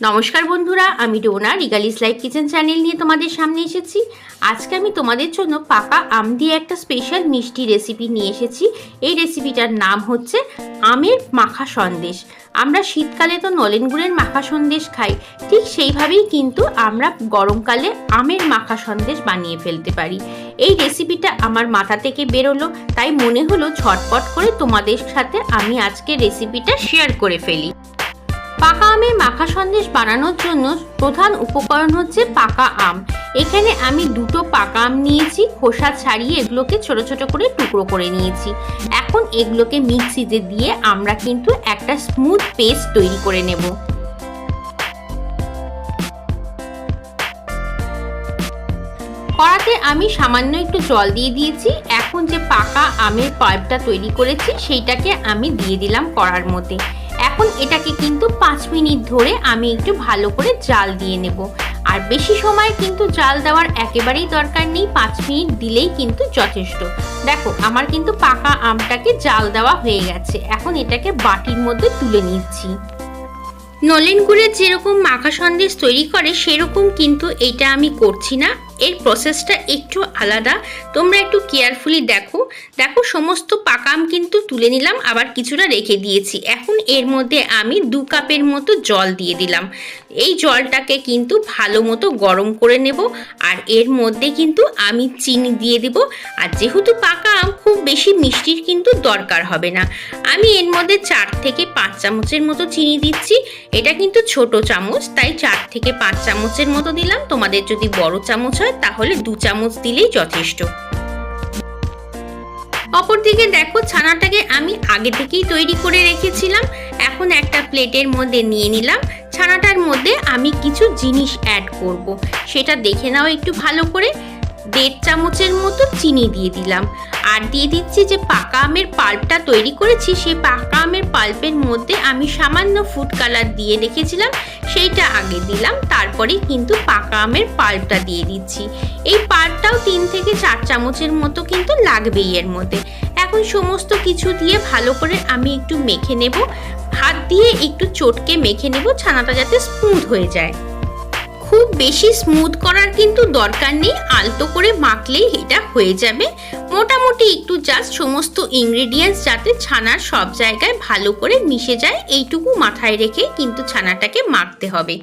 নমস্কার বন্ধুরা, আমি ডোনা, রিগালিস লাইফ কিচেন চ্যানেল নিয়ে তোমাদের সামনে এসেছি। আজকে আমি তোমাদের জন্য পাকা আম দিয়ে একটা স্পেশাল মিষ্টি রেসিপি নিয়ে এসেছি। এই রেসিপিটার নাম হচ্ছে আমের মাখা সন্দেশ। আমরা শীতকালে তো নলেন গুড়ের মাখা সন্দেশ খাই। ঠিক সেইভাবেই কিন্তু আমরা গরমকালে আমের মাখা সন্দেশ বানিয়ে ফেলতে পারি। এই রেসিপিটা আমার মাথা থেকে বেরোলো, তাই মনে হলো ঝটপট করে তোমাদের সাথে আমি আজকে রেসিপিটা শেয়ার করে ফেলি। পাকা আমের মাখা সন্দেশ বানানোর জন্য প্রধান উপকরণ হচ্ছে পাকা আম। এখানে আমি দুটো পাকা আম নিয়েছি, খোসা ছাড়িয়ে এগুলোকে ছোট ছোট করে টুকরো করে নিয়েছি। এখন এগুলোকে মিক্সিতে দিয়ে আমরা কিন্তু একটা স্মুথ পেস্ট তৈরি করে নেব। কড়াতে আমি সামান্য একটু জল দিয়ে দিয়েছি। এখন যে পাকা আমের পাল্পটা তৈরি করেছি, সেইটাকে আমি দিয়ে দিলাম কড়ার মধ্যে। এখন এটাকে কিন্তু পাঁচ মিনিট ধরে আমি একটু ভালো করে জাল দিয়ে নেব। আর বেশি সময় কিন্তু জাল দেওয়ার একেবারেই দরকার নেই, পাঁচ মিনিট দিলেই কিন্তু যথেষ্ট। দেখো, আমার কিন্তু পাকা আমটাকে জাল দেওয়া হয়ে গেছে। এখন এটাকে বাটির মধ্যে তুলে নিচ্ছি। নলেন গুড়ের যেরকম মাখা সন্দেশ তৈরি করে, সেরকম কিন্তু এটা আমি করছি না। এর প্রসেসটা একটু আলাদা। তোমরা একটু কেয়ারফুলি দেখো। দেখো, সমস্ত পাকাম কিন্তু তুলে নিলাম, আবার কিছুটা রেখে দিয়েছি। এখন এর মধ্যে আমি দু কাপের মতো জল দিয়ে দিলাম। এই জলটাকে কিন্তু ভালো মতো গরম করে নেব, আর এর মধ্যে কিন্তু আমি চিনি দিয়ে দেব। আর যেহেতু পাকা আম খুব বেশি মিষ্টির কিন্তু দরকার হবে না। আমি এর মধ্যে চার থেকে পাঁচ চামচের মতো চিনি দিচ্ছি। এটা কিন্তু ছোট চামচ, তাই চার থেকে পাঁচ চামচের মতো দিলাম। তোমাদের যদি বড় চামচ হয় তাহলে দু চামচ দিলেই যথেষ্ট। অপরদিকে দেখো, ছানাটাকে আমি আগে থেকেই তৈরি করে রেখেছিলাম। এখন একটা প্লেটের মধ্যে নিয়ে নিলাম। ছানাটার মধ্যে আমি কিছু জিনিস অ্যাড করব। সেটা দেখে নাও একটু ভালো করে। দেড় চামচের মতো চিনি দিয়ে দিলাম। আর দিয়ে দিচ্ছি যে পাকা আমের পাল্পটা তৈরি করেছি, সেই পাকা আমের পাল্পের মধ্যে আমি সামান্য ফুড কালার দিয়ে রেখেছিলাম, সেইটা আগে দিলাম, তারপরে কিন্তু পাকা আমের পাল্পটা দিয়ে দিচ্ছি। এই পাল্পটাও তিন থেকে চার চামচের মতো কিন্তু লাগবেই এর মধ্যে। এখন সমস্ত কিছু দিয়ে ভালো করে আমি একটু মেখে নেব। হাত দিয়ে একটু চটকে মেখে নেব, ছানাটা যাতে স্মুথ হয়ে যায়। খুব বেশি স্মুথ করার কিন্তু দরকার নেই। আলতো করে মাখলেই এটা হয়ে যাবে। মোটামুটি একটু জাস্ট সমস্ত ইনগ্রেডিয়েন্টস যাতে ছানার সব জায়গায় ভালো করে মিশে যায়, এইটুকু মাথায় রেখে কিন্তু ছানাটাকে মাখতে হবে।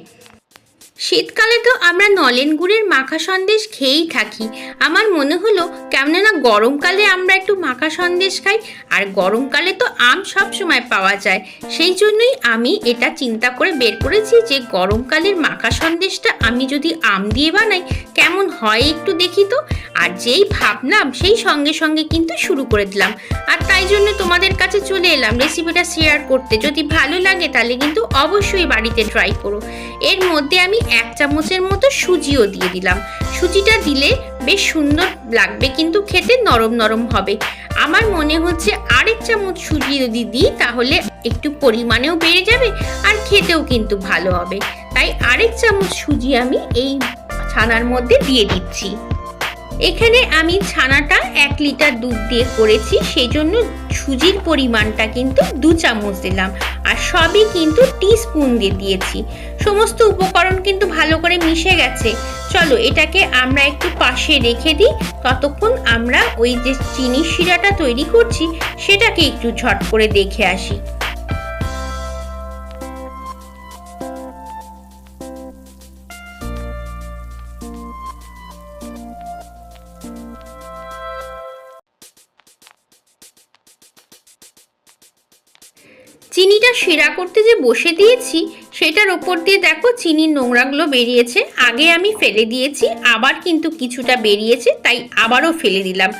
শীতকালে তো আমরা নলেন গুড়ের মাখা সন্দেশ খেয়েই থাকি। আমার মনে হলো কেননা গরমকালে আমরা একটু মাখা সন্দেশ খাই, আর গরমকালে তো আম সব সময় পাওয়া যায়। সেই জন্যই আমি এটা চিন্তা করে বের করেছি যে গরমকালের মাখা সন্দেশটা আমি যদি আম দিয়ে বানাই, কেমন হয় একটু দেখি তো? আর যেই ভাবলাম সেই সঙ্গে সঙ্গে কিন্তু শুরু করে দিলাম। আর তাই জন্য তোমাদের কাছে চলে এলাম রেসিপিটা শেয়ার করতে। যদি ভালো লাগে তাহলে কিন্তু অবশ্যই বাড়িতে ট্রাই করো। এর মধ্যে আমি এক চামচের মতো সুজিও দিয়ে দিলাম। সুজিটা দিলে বেশ সুন্দর লাগবে কিন্তু খেতে নরম নরম হবে। আমার মনে হচ্ছে আরেক চামচ সুজি যদি দিই তাহলে একটু পরিমাণেও বেড়ে যাবে আর খেতেও কিন্তু ভালো হবে। তাই আরেক চামচ সুজি আমি এই ছানার মধ্যে দিয়ে দিচ্ছি। এখানে আমি ছানাটা এক লিটার দুধ দিয়ে করেছি, সেই জন্য সুজির পরিমাণটা কিন্তু দু চামচ দিলাম। আর সবই কিন্তু টিস্পুন দিয়ে দিয়েছি। সমস্ত উপকরণ কিন্তু ভালো করে মিশে গেছে। চলো এটাকে আমরা একটু পাশে রেখে দিই। ততক্ষণ আমরা ওই যে চিনি শিরাটা তৈরি করছি, সেটাকে একটু ঝট করে দেখে আসি। চিনিটা শিরা করতে যে বসে দিয়েছি, সেটার ওপর দিয়ে দেখো চিনির নোংরাগুলো বেরিয়েছে। আগে আমি ফেলে দিয়েছি, আবার কিন্তু কিছুটা বেরিয়েছে, তাই আবারও ফেলে দিলাম।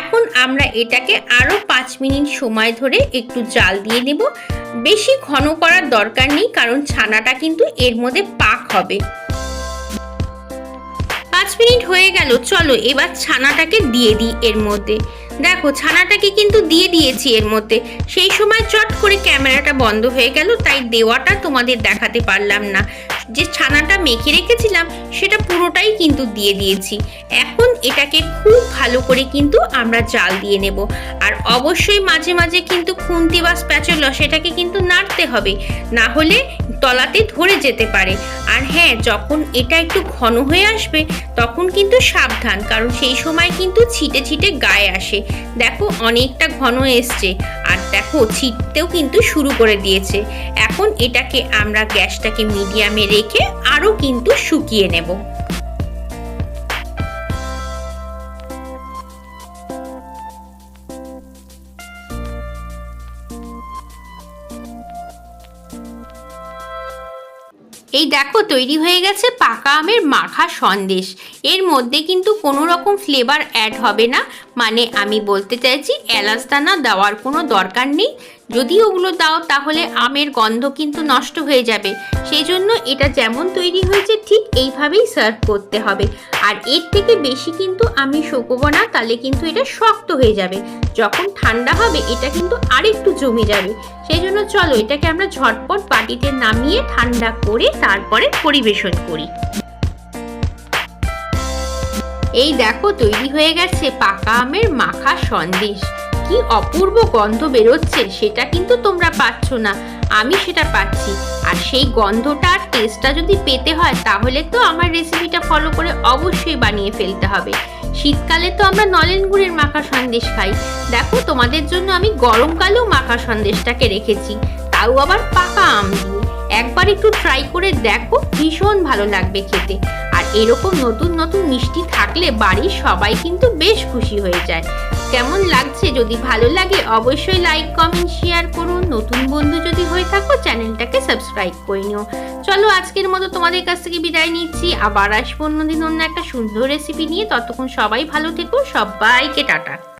এখন আমরা এটাকে আরও পাঁচ মিনিট সময় ধরে একটু জাল দিয়ে নেব। বেশি ঘন করার দরকার নেই, কারণ ছানাটা কিন্তু এর মধ্যে পাক হবে। পাঁচ মিনিট হয়ে গেল, চলো এবার ছানাটাকে দিয়ে দিই এর মধ্যে। দেখো, ছানাটাকে কিন্তু দিয়ে দিয়েছি এর মধ্যে। সেই সময় চট করে ক্যামেরাটা বন্ধ হয়ে গেল, তাই দেওয়াটা তোমাদের দেখাতে পারলাম না। যে ছানাটা মেখে রেখেছিলাম, সেটা পুরোটাই কিন্তু দিয়ে দিয়েছি। এখন এটাকে খুব ভালো করে কিন্তু আমরা জাল দিয়ে নেব। আর অবশ্যই মাঝে মাঝে কিন্তু খুন্তি বা স্প্যাচুলা সেটাকে কিন্তু নাড়তে হবে, না হলে তলাতে ধরে যেতে পারে। আর হ্যাঁ যখন এটা একটু ঘন হয়ে আসবে, তখন কিন্তু সাবধান, কারণ সেই সময় কিন্তু ছিটে ছিটে গায়ে আসে। দেখো, অনেকটা ঘন এসছে। আর দেখো ছিটতেও কিন্তু শুরু করে দিয়েছে। এখন এটাকে আমরা গ্যাসটাকে মিডিয়ামে রেখে আরও কিন্তু শুকিয়ে নেব। এই দেখো তৈরি হয়ে গেছে পাকা আমের মাখা সন্দেশ। এর মধ্যে কিন্তু কোনো রকম ফ্লেভার অ্যাড হবে না। মানে আমি বলতে চাইছি এলাচ দানা দেওয়ার কোনো দরকার নেই। যদি ওগুলো দাও, তাহলে আমের গন্ধ কিন্তু নষ্ট হয়ে যাবে। সেই জন্য এটা যেমন তৈরি হয়েছে, ঠিক এইভাবেই সার্ভ করতে হবে। আর এর থেকে বেশি কিন্তু আমি শোকোবো না, তাহলে কিন্তু এটা শক্ত হয়ে যাবে। যখন ঠান্ডা হবে, এটা কিন্তু আরেকটু জমে যাবে। সেই জন্য চলো, এটাকে আমরা ঝটপট বাটিতে নামিয়ে ঠান্ডা করে তারপরে পরিবেশন করি। এই দেখো, তৈরি হয়ে গেছে পাকা আমের মাখা সন্দেশ। কি অপূর্ব গন্ধ বেরোচ্ছে সেটা কিন্তু তোমরা পাচ্ছ না। আমি সেটা পাচ্ছি। আর সেই গন্ধটা আর টেস্টটা যদি পেতে হয়, তাহলে তো আমার রেসিপিটা ফলো করে অবশ্যই বানিয়ে ফেলতে হবে। শীতকালে তো আমরা নলেন গুড়ের মাখা সন্দেশ খাই। দেখো, তোমাদের জন্য আমি গরমকালেও মাখা সন্দেশটাকে রেখেছি। তাও আবার পাকা আম দিয়ে। একবার একটু ট্রাই করে দেখো, ভীষণ ভালো লাগবে খেতে। আর এরকম নতুন নতুন মিষ্টি থাকলে বাড়ির সবাই কিন্তু বেশ খুশি হয়ে যায়। কেমন লাগছে? যদি ভালো লাগে, অবশ্যই লাইক কমেন্ট শেয়ার করুন। নতুন বন্ধু যদি হয়ে থাকো, চ্যানেলটাকে সাবস্ক্রাইব করে নিও। চলো, আজকের মতো তোমাদের কাছ থেকে বিদায় নিচ্ছি। আবার আসব অন্যদিন অন্য একটা সুন্দর রেসিপি নিয়ে। ততক্ষণ সবাই ভালো থেকো। সবাইকে টাটা।